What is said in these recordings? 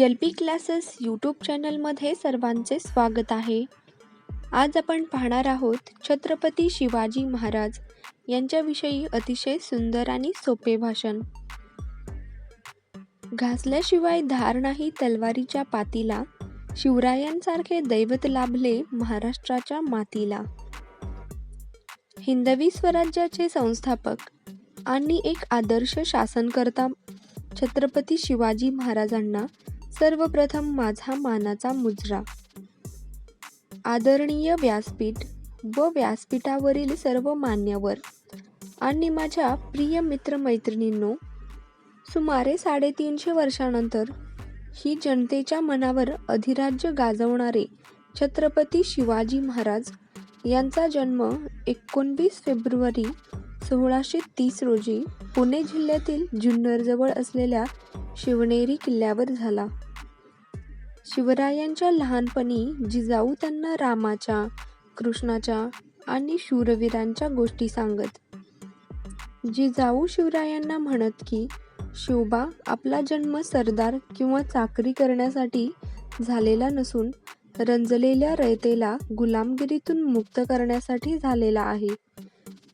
L P classes YouTube चॅनलमध्ये सर्वांचे स्वागत आहे. आज आपण पाहणार आहोत छत्रपती शिवाजी महाराज यांच्याविषयी अतिशय सुंदर आणि सोपे भाषण. घासल्याशिवाय धार नाही तलवारीच्या पातीला शिवरायांसारखे दैवत लाभले महाराष्ट्राच्या मातीला. हिंदवी स्वराज्याचे संस्थापक आणि एक आदर्श शासनकर्ता छत्रपती शिवाजी महाराजांना सर्वप्रथम माझा मानाचा मुजरा. आदरणीय व्यासपीठ व व्यासपीठावरील सर्व मान्यवर आणि माझ्या प्रिय मित्रमैत्रिणींनो सुमारे साडेतीनशे वर्षानंतर ही जनतेच्या मनावर अधिराज्य गाजवणारे छत्रपती शिवाजी महाराज यांचा जन्म एकोणवीस फेब्रुवारी सोळाशे तीस रोजी पुणे जिल्ह्यातील जुन्नरजवळ असलेल्या शिवनेरी किल्ल्यावर झाला. शिवरायांच्या लहानपणी जिजाऊ त्यांना रामाच्या कृष्णाच्या आणि शूरवीरांच्या गोष्टी सांगत. जिजाऊ शिवरायांना म्हणत की शिवबा आपला जन्म सरदार किंवा चाकरी करण्यासाठी झालेला नसून रंजलेल्या रयतेला गुलामगिरीतून मुक्त करण्यासाठी झालेला आहे.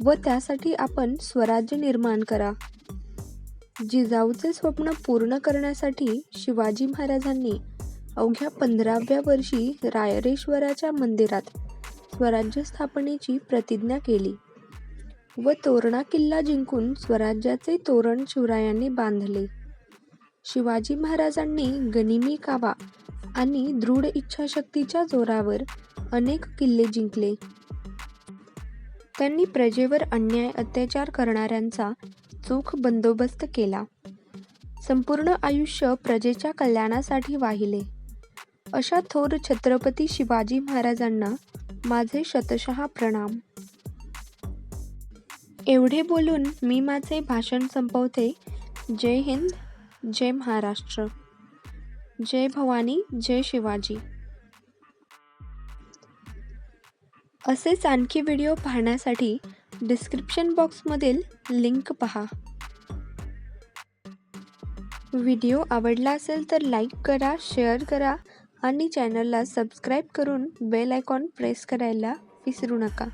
व त्यासाठी आपण स्वराज्य निर्माण करा. जिजाऊचे स्वप्न पूर्ण करण्यासाठी शिवाजी महाराजांनी अवघ्या पंधराव्या वर्षी रायरेश्वराच्या मंदिरात स्वराज्य स्थापनेची प्रतिज्ञा केली व तोरणा किल्ला जिंकून स्वराज्याचे तोरण शिवरायांनी बांधले. शिवाजी महाराजांनी गनिमी कावा आणि दृढ इच्छाशक्तीच्या जोरावर अनेक किल्ले जिंकले. त्यांनी प्रजेवर अन्याय अत्याचार करणाऱ्यांचा चोख बंदोबस्त केला. संपूर्ण आयुष्य प्रजेच्या कल्याणासाठी वाहिले. अशा थोर छत्रपती शिवाजी महाराजांना माझे शतशः प्रणाम. एवढे बोलून मी माझे भाषण संपवते. जय हिंद जय महाराष्ट्र. जय भवानी जय शिवाजी. असेच आणखी व्हिडिओ पाहण्यासाठी डिस्क्रिप्शन बॉक्समधील लिंक पहा. व्हिडिओ आवडला असेल तर लाईक करा शेअर करा आणि चॅनलला सबस्क्राईब करून बेल आयकॉन प्रेस करायला विसरू नका.